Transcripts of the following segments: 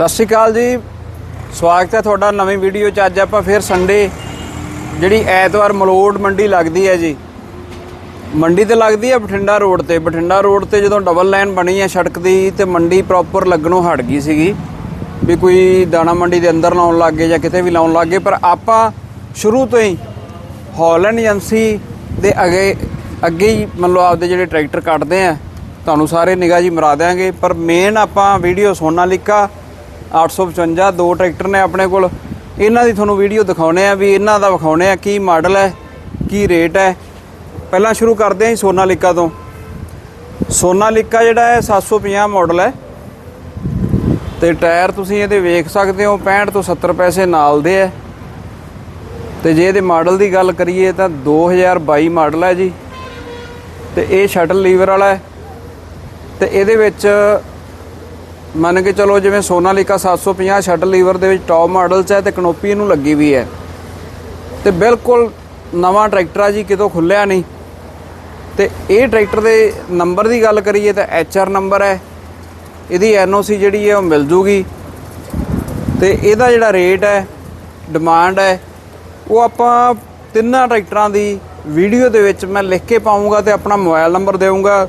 ਸਤਿ ਸ਼੍ਰੀ ਅਕਾਲ ਜੀ। ਸਵਾਗਤ ਹੈ ਤੁਹਾਡਾ ਨਵੀਂ ਵੀਡੀਓ 'ਚ। ਅੱਜ ਆਪਾਂ ਫਿਰ ਸੰਡੇ ਜਿਹੜੀ ਐਤਵਾਰ ਮਲੋੜ ਮੰਡੀ ਲੱਗਦੀ ਹੈ ਜੀ। ਮੰਡੀ ਤੇ ਲੱਗਦੀ ਹੈ ਬਠਿੰਡਾ ਰੋਡ ਤੇ। ਬਠਿੰਡਾ ਰੋਡ ਤੇ ਜਦੋਂ ਡਬਲ ਲਾਈਨ ਬਣੀ ਹੈ ਸੜਕ ਦੀ ਤੇ ਮੰਡੀ ਪ੍ਰੋਪਰ ਲੱਗਣੋਂ ਹਟ ਗਈ ਸੀਗੀ। ਵੀ ਕੋਈ ਦਾਣਾ ਮੰਡੀ ਦੇ ਅੰਦਰ ਲਾਉਣ ਲੱਗ ਗਏ ਜਾਂ ਕਿਤੇ ਵੀ ਲਾਉਣ ਲੱਗ ਗਏ। ਪਰ ਆਪਾਂ ਸ਼ੁਰੂ ਤੋਂ ਹੀ ਹਾਲੈਂਡ ਏਜੰਸੀ ਦੇ ਅਗੇ, ਅੱਗੇ ਹੀ ਮੰਨ ਲਓ ਆਪਦੇ ਜਿਹੜੇ ਟਰੈਕਟਰ ਕੱਟਦੇ ਆ, ਤੁਹਾਨੂੰ ਸਾਰੇ ਨਿਗਾਹ ਜੀ ਮਰਾ ਦਿਆਂਗੇ। ਪਰ ਮੇਨ ਆਪਾਂ ਵੀਡੀਓ ਸੋਨਾਲੀਕਾ 855 ਦੋ ਟਰੈਕਟਰ ਨੇ ਆਪਣੇ ਕੋਲ। ਇਹਨਾਂ ਦੀ ਤੁਹਾਨੂੰ ਵੀਡੀਓ ਦਿਖਾਉਣੇ ਆ ਵੀ ਇਹਨਾਂ ਦਾ ਵਿਖਾਉਣੇ ਆ ਕੀ ਮਾਡਲ ਹੈ, ਕੀ ਰੇਟ ਹੈ। ਪਹਿਲਾਂ ਸ਼ੁਰੂ ਕਰਦੇ ਹਾਂ ਜੀ ਸੋਨਾਲੀਕਾ ਤੋਂ। ਸੋਨਾਲੀਕਾ ਜਿਹੜਾ ਹੈ 750 ਮਾਡਲ ਹੈ। ਤੇ ਟਾਇਰ ਤੁਸੀਂ ਇਹਦੇ ਵੇਖ ਸਕਦੇ ਹੋ 65 ਤੋਂ 70 ਪੈਸੇ ਨਾਲ ਦੇ ਹੈ। ਤੇ ਜੇ ਇਹਦੇ ਮਾਡਲ ਦੀ ਗੱਲ ਕਰੀਏ ਤਾਂ 2022 ਮਾਡਲ ਹੈ ਜੀ। ਤੇ ਇਹ ਸ਼ਟਲ ਲੀਵਰ ਵਾਲਾ ਹੈ। ਤੇ ਇਹਦੇ ਵਿੱਚ ਮੰਨ ਕੇ ਚਲੋ ਜਿਵੇਂ ਸੋਨਾਲੀਕਾ 750 ਸ਼ਟਲ ਲੀਵਰ ਦੇ ਵਿੱਚ ਟੌਪ ਮਾਡਲ 'ਚ ਹੈ ਤੇ ਕਨੋਪੀ ਇਹਨੂੰ ਲੱਗੀ ਵੀ ਹੈ। ਤੇ ਬਿਲਕੁਲ ਨਵਾਂ ਟਰੈਕਟਰ ਆ ਜੀ, ਕਿਤੋਂ ਖੁੱਲਿਆ ਨਹੀਂ। ਤੇ ਇਹ ਟਰੈਕਟਰ ਦੇ ਨੰਬਰ ਦੀ ਗੱਲ ਕਰੀਏ ਤਾਂ ਐਚਆਰ ਨੰਬਰ ਹੈ। ਇਹਦੀ ਐਨਓਸੀ ਜਿਹੜੀ ਹੈ ਉਹ ਮਿਲ ਜੂਗੀ। ਤੇ ਇਹਦਾ ਜਿਹੜਾ ਰੇਟ ਹੈ ਡਿਮਾਂਡ ਹੈ, ਉਹ ਆਪਾਂ ਤਿੰਨਾਂ ਟਰੈਕਟਰਾਂ ਦੀ ਵੀਡੀਓ ਦੇ ਵਿੱਚ ਮੈਂ ਲਿਖ ਕੇ ਪਾਉਂਗਾ ਤੇ ਆਪਣਾ ਮੋਬਾਈਲ ਨੰਬਰ ਦੇਵਾਂਗਾ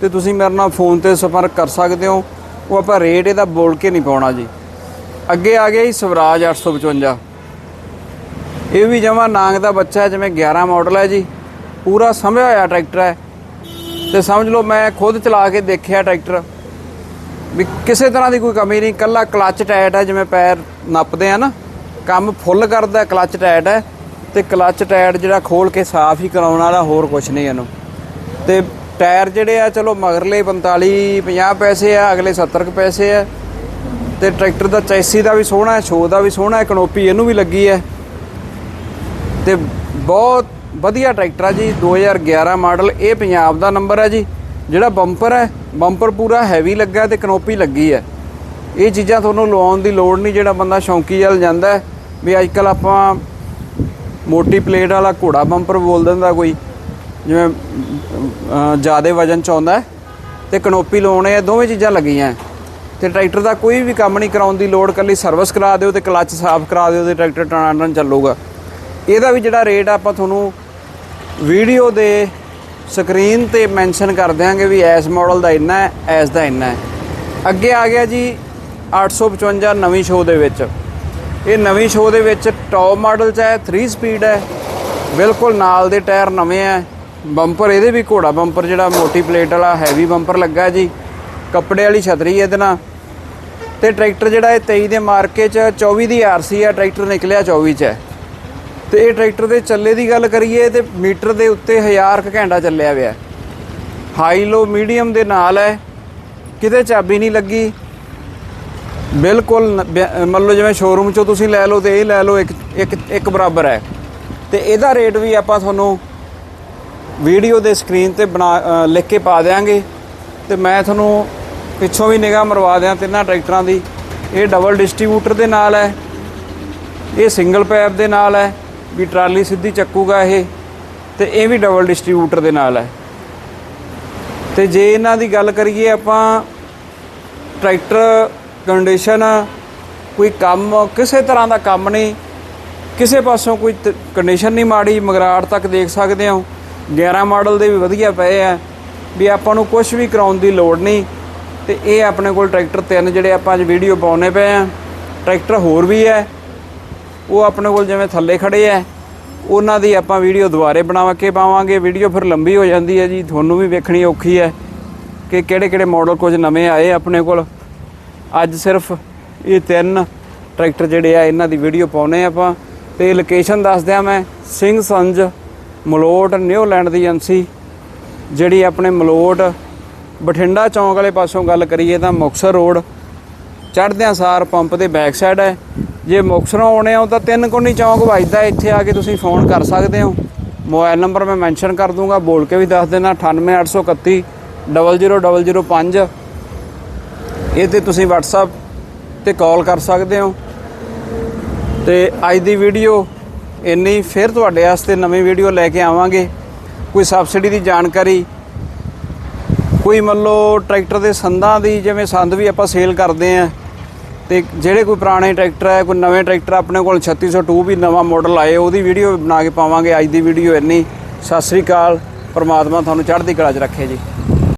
ਤੇ ਤੁਸੀਂ ਮੇਰੇ ਨਾਲ ਫੋਨ ਤੇ ਸੰਪਰਕ ਕਰ ਸਕਦੇ ਹੋ। ਉਹ ਆਪਾਂ ਰੇਟ ਇਹਦਾ ਬੋਲ ਕੇ ਨਹੀਂ ਪਾਉਣਾ ਜੀ। ਅੱਗੇ ਆ ਗਿਆ ਜੀ ਸਵਰਾਜ 855 ਇਹ ਵੀ ਜਮਾ ਨਾਂਗ ਦਾ ਬੱਚਾ ਹੈ, ਜਿਵੇਂ 11 ਮਾਡਲ ਹੈ ਜੀ। ਪੂਰਾ ਸਮਝਿਆ ਹੋਇਆ ਟਰੈਕਟਰ ਹੈ। ਤੇ ਸਮਝ ਲਓ, ਮੈਂ ਖੁਦ ਚਲਾ ਕੇ ਦੇਖਿਆ ਟਰੈਕਟਰ। ਵੀ ਕਿਸੇ ਤਰ੍ਹਾਂ ਦੀ ਕੋਈ ਕਮੀ ਨਹੀਂ, ਕੱਲਾ ਕਲੱਚ ਟਾਇਟ ਹੈ, ਜਿਵੇਂ ਪੈਰ ਨੱਪਦੇ ਆ ਨਾ। ਕੰਮ ਫੁੱਲ ਕਰਦਾ, ਕਲੱਚ ਟਾਇਟ ਹੈ। ਤੇ ਕਲੱਚ ਟਾਇਟ ਜਿਹੜਾ ਖੋਲ ਕੇ ਸਾਫ਼ ਹੀ ਕਰਾਉਣ ਵਾਲਾ ਹੋਰ ਕੁਝ ਨਹੀਂ ਇਹਨੂੰ। ਤੇ ਟਾਇਰ ਜਿਹੜੇ ਆ, ਚਲੋ ਮਗਰਲੇ 45 50 ਪੈਸੇ ਆ, ਅਗਲੇ 70 ਕੁ ਪੈਸੇ ਆ। ਤੇ ਟਰੈਕਟਰ ਦਾ ਚੈਸੀ ਦਾ ਵੀ ਸੋਹਣਾ ਹੈ ਸ਼ੋ ਦਾ ਵੀ ਸੋਹਣਾ ਹੈ ਕਨੋਪੀ ਇਹਨੂੰ ਵੀ ਲੱਗੀ ਹੈ ਤੇ ਬਹੁਤ ਵਧੀਆ ਟਰੈਕਟਰ ਆ ਜੀ 2011 ਮਾਡਲ, ਇਹ ਪੰਜਾਬ ਦਾ ਨੰਬਰ ਹੈ ਜੀ। ਜਿਹੜਾ ਬੰਪਰ ਹੈ ਬੰਪਰ ਪੂਰਾ ਹੈਵੀ ਲੱਗਾ ਤੇ ਕਨੋਪੀ ਲੱਗੀ ਹੈ ਇਹ ਚੀਜ਼ਾਂ ਤੁਹਾਨੂੰ ਲਵਾਉਣ ਦੀ ਲੋੜ ਨਹੀਂ, ਜਿਹੜਾ ਬੰਦਾ ਸ਼ੌਂਕੀ ਵੱਲ ਜਾਂਦਾ ਵੀ ਅੱਜ ਕੱਲ ਆਪਾਂ ਮੋਟੀ ਪਲੇਟ ਵਾਲਾ ਘੋੜਾ ਬੰਪਰ ਬੋਲ ਦਿੰਦਾ ਕੋਈ। ਜਿਵੇਂ ਜ਼ਿਆਦਾ ਵਜਨ ਚ ਆਉਂਦਾ ਹੈ, ਤੇ ਕਨੋਪੀ ਲਾਉਣੇ ਇਹ ਦੋਵੇਂ ਚੀਜ਼ਾਂ ਲੱਗੀਆਂ ਹੈ। ਤੇ ਟਰੈਕਟਰ ਦਾ ਕੋਈ ਵੀ ਕੰਮ ਨਹੀਂ ਕਰਾਉਣ ਦੀ ਲੋੜ ਕੱਲੀ ਸਰਵਿਸ ਕਰਾ ਦਿਓ ਤੇ ਕਲੱਚ ਸਾਫ਼ ਕਰਾ ਦਿਓ ਤੇ ਟਰੈਕਟਰ ਟਾਣਾ ਚੱਲੂਗਾ। ਇਹਦਾ ਵੀ ਜਿਹੜਾ ਰੇਟ ਆਪਾਂ ਤੁਹਾਨੂੰ ਵੀਡੀਓ ਦੇ ਸਕਰੀਨ ਤੇ ਮੈਂਸ਼ਨ ਕਰ ਦਿਆਂਗੇ ਵੀ ਐਸ ਮਾਡਲ ਦਾ ਇੰਨਾ ਹੈ ਐਸ ਦਾ ਇੰਨਾ ਹੈ। ਅੱਗੇ ਆ ਗਿਆ ਜੀ 855 ਨਵੀਂ ਸ਼ੋਅ ਦੇ ਵਿੱਚ। ਇਹ ਨਵੀਂ ਸ਼ੋਅ ਦੇ ਵਿੱਚ ਟੌਪ ਮਾਡਲ ਚ ਹੈ 3 ਸਪੀਡ ਹੈ। ਬਿਲਕੁਲ ਨਾਲ ਦੇ ਟਾਇਰ ਨਵੇਂ ਹੈ। ਬੰਪਰ, ਇਹਦੇ ਵੀ ਘੋੜਾ ਬੰਪਰ ਜਿਹੜਾ ਮੋਟੀ ਪਲੇਟ ਵਾਲਾ ਹੈਵੀ ਬੰਪਰ ਲੱਗਾ ਜੀ। ਕੱਪੜੇ ਵਾਲੀ ਛਤਰੀ ਇਹਦੇ ਨਾਲ। ਤੇ ਟਰੈਕਟਰ ਜਿਹੜਾ ਇਹ 23 ਦੇ ਮਾਰਕੇ ਚ 24 ਦੀ ਆਰਸੀ ਆ, ਟਰੈਕਟਰ ਨਿਕਲਿਆ 24 ਚ। ਹੈ ਤੇ ਇਹ ਟਰੈਕਟਰ ਦੇ ਚੱਲੇ ਦੀ ਗੱਲ ਕਰੀਏ ਤੇ ਮੀਟਰ ਦੇ ਉੱਤੇ 1000 ਕੁ ਘੰਟਾ ਚੱਲਿਆ ਹੋਇਆ ਹਾਈ ਲੋ ਮੀਡੀਅਮ ਦੇ ਨਾਲ ਹੈ। ਕਿਤੇ ਚਾਬੀ ਨਹੀਂ ਲੱਗੀ। ਬਿਲਕੁਲ ਨ- ਮੰਨ ਲਓ ਜਿਵੇਂ ਸ਼ੋਰੂਮ ਚੋਂ ਤੁਸੀਂ ਲੈ ਲਓ ਤੇ ਇਹ ਲੈ ਲਓ, ਇੱਕ ਇੱਕ ਇੱਕ ਬਰਾਬਰ ਹੈ। ਤੇ ਇਹਦਾ ਰੇਟ ਵੀ ਆਪਾਂ ਤੁਹਾਨੂੰ ਵੀਡੀਓ ਦੇ ਸਕਰੀਨ ਤੇ ਬਣਾ ਲਿਖ ਕੇ ਪਾ ਦੇਾਂਗੇ ਤੇ ਮੈਂ ਤੁਹਾਨੂੰ ਪਿੱਛੋਂ ਵੀ ਨਿਗਾਹ ਮਰਵਾ ਦਿਆਂ ਤਿੰਨਾਂ ਟਰੈਕਟਰਾਂ ਦੀ। ਇਹ ਡਬਲ ਡਿਸਟ੍ਰੀਬਿਊਟਰ ਦੇ ਨਾਲ ਹੈ। ਇਹ ਸਿੰਗਲ ਪੈਪ ਦੇ ਨਾਲ ਹੈ ਵੀ ਟਰਾਲੀ ਸਿੱਧੀ ਚੱਕੂਗਾ ਇਹ ਤੇ ਇਹ ਵੀ ਡਬਲ ਡਿਸਟ੍ਰੀਬਿਊਟਰ ਦੇ ਨਾਲ ਹੈ। ਤੇ ਜੇ ਇਹਨਾਂ ਦੀ ਗੱਲ ਕਰੀਏ ਆਪਾਂ, ਟਰੈਕਟਰ ਕੰਡੀਸ਼ਨ ਕੋਈ ਕੰਮ, ਕਿਸੇ ਤਰ੍ਹਾਂ ਦਾ ਕੰਮ ਨਹੀਂ। ਕਿਸੇ ਪਾਸੋਂ ਕੋਈ ਕੰਡੀਸ਼ਨ ਨਹੀਂ ਮਾੜੀ, ਮਗਰਾੜ ਤੱਕ ਦੇਖ ਸਕਦੇ ਹੋ। 11 ਮਾਡਲ ਦੇ ਵੀ ਵਧੀਆ ਪਏ ਆ, ਵੀ ਆਪਾਂ ਨੂੰ ਕੁਝ ਵੀ ਕਰਾਉਣ ਦੀ ਲੋੜ ਨਹੀਂ। ਤੇ ਇਹ ਆਪਣੇ ਕੋਲ ਟਰੈਕਟਰ ਤਿੰਨ ਜਿਹੜੇ ਆਪਾਂ ਅੱਜ ਵੀਡੀਓ ਪਾਉਨੇ ਪਏ ਆ। ਟਰੈਕਟਰ ਹੋਰ ਵੀ ਹੈ। ਉਹ ਆਪਣੇ ਕੋਲ ਜਿਵੇਂ ਥੱਲੇ ਖੜੇ ਆ, ਉਹਨਾਂ ਦੀ ਆਪਾਂ ਵੀਡੀਓ ਦੁਬਾਰੇ ਬਣਾ ਕੇ ਪਾਵਾਂਗੇ। ਵੀਡੀਓ ਫਿਰ ਲੰਬੀ ਹੋ ਜਾਂਦੀ ਹੈ ਜੀ, ਤੁਹਾਨੂੰ ਵੀ ਵੇਖਣੀ ਔਖੀ ਹੈ ਕਿ ਕਿਹੜੇ ਕਿਹੜੇ ਮਾਡਲ ਕੁਝ ਨਵੇਂ ਆਏ ਆਪਣੇ ਕੋਲ। ਅੱਜ ਸਿਰਫ ਇਹ ਤਿੰਨ ਟਰੈਕਟਰ ਜਿਹੜੇ ਆ, ਇਹਨਾਂ ਦੀ ਵੀਡੀਓ ਪਾਉਨੇ ਆਪਾਂ। ਤੇ ਲੋਕੇਸ਼ਨ ਦੱਸ ਦਿਆਂ ਮੈਂ, ਸਿੰਘ ਸੰਜ ਮਲੋਟ ਨਿਊਲੈਂਡ ਦੀ ਏਜੰਸੀ ਜਿਹੜੀ ਆਪਣੇ ਮਲੋਟ ਬਠਿੰਡਾ ਚੌਂਕ ਵਾਲੇ ਪਾਸੋਂ ਗੱਲ ਕਰੀਏ ਤਾਂ ਮੁਕਤਸਰ ਰੋਡ ਚੜ੍ਹਦਿਆਂ ਸਾਰ ਪੰਪ ਦੇ ਬੈਕ ਸਾਈਡ ਹੈ। ਜੇ ਮੁਕਤਸਰੋਂ ਆਉਣੇ ਹੋ ਤਾਂ ਤਿੰਨ ਕੋਨੀ ਚੌਂਕ ਵੱਜਦਾ ਇੱਥੇ ਆ ਕੇ ਤੁਸੀਂ ਫੋਨ ਕਰ ਸਕਦੇ ਹੋ। ਮੋਬਾਈਲ ਨੰਬਰ ਮੈਂ ਮੈਂਸ਼ਨ ਕਰ ਦੂੰਗਾ। ਬੋਲ ਕੇ ਵੀ ਦੱਸ ਦੇਣਾ। 98831 00005 ਇਹ ਤੇ ਤੁਸੀਂ WhatsApp ਤੇ ਕਾਲ ਕਰ ਸਕਦੇ ਹੋ। ਤੇ ਅੱਜ ਦੀ ਵੀਡੀਓ ਇੰਨੀ ਫਿਰ ਤੁਹਾਡੇ ਵਾਸਤੇ ਨਵੀਂ ਵੀਡੀਓ ਲੈ ਕੇ ਆਵਾਂਗੇ। ਕੋਈ ਸਬਸਿਡੀ ਦੀ ਜਾਣਕਾਰੀ, ਕੋਈ ਮੰਨ ਲਓ ਟਰੈਕਟਰ ਦੇ ਸੰਦਾਂ ਦੀ ਜਿਵੇਂ ਸੰਦ ਵੀ ਆਪਾਂ ਸੇਲ ਕਰਦੇ ਆਂ, ਤੇ ਜਿਹੜੇ ਕੋਈ ਪੁਰਾਣੇ ਟਰੈਕਟਰ ਹੈ ਕੋਈ ਨਵੇਂ ਟਰੈਕਟਰ ਆਪਣੇ ਕੋਲ 3602 ਵੀ ਨਵਾਂ ਮਾਡਲ ਆਏ, ਉਹਦੀ ਵੀਡੀਓ ਬਣਾ ਕੇ ਪਾਵਾਂਗੇ। ਅੱਜ ਦੀ ਵੀਡੀਓ ਇੰਨੀ। ਸਤਿ ਸ੍ਰੀ ਅਕਾਲ। ਪਰਮਾਤਮਾ ਤੁਹਾਨੂੰ ਚੜ੍ਹਦੀ ਕਲਾ 'ਚ ਰੱਖੇ ਜੀ।